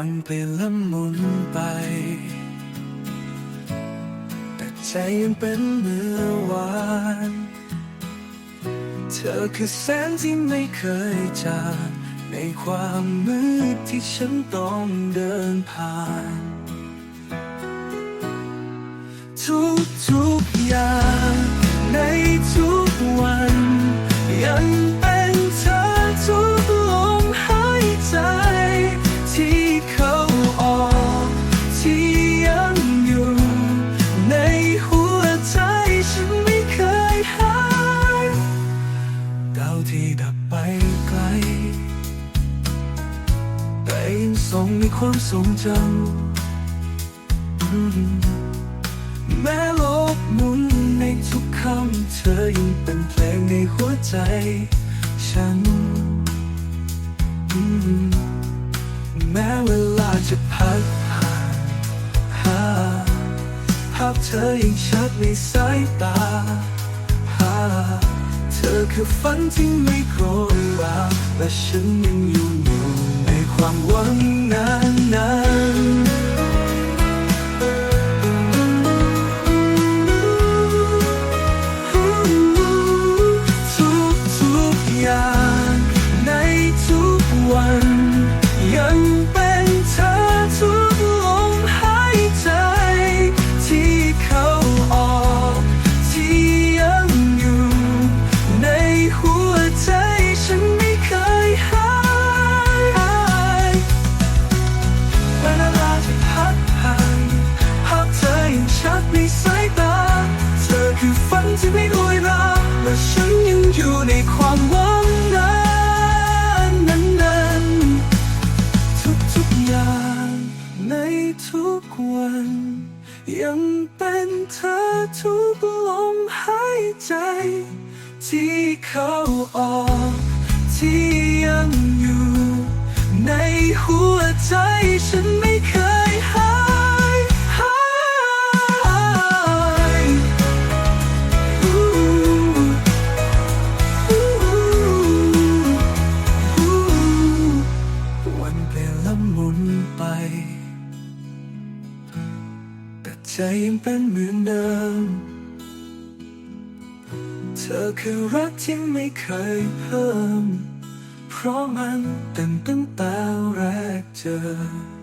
วันเปลี่ยนละหมุนไป แต่ใจยังเป็นเมื่อวาน เธอคือแสงที่ไม่เคยจางในความมืดที่ฉันต้องเดินผ่าน ทุกทุกๆอย่าง แต่ยังส่งในความทรงจำแม้โลกหมุนในทุกคำ เธอยังเป็นเพลงในหัวใจ ฉัน แม้เวลาจะพัดผ่านหาภาพเธอยังชัดในสายตาหาเธอคือฝันที่ไม่โกรธราและฉันยังอยู่ ความหวังนั้นนั้นทุกทุกๆอย่างในทุกวัน ความหวังนั้นนั้นนั้นทุกทุกอย่างในทุกวัน ยังเป็นเธอทุกลมหายใจ ที่เข้าออกที่ยังอยู่ ในหัวใจฉันไม่ ไป แต่ใจยังเป็นเหมือนเดิม เธอคือรักที่ไม่เคยเพิ่ม เพราะมันเต็มตั้งแต่แรกเจอ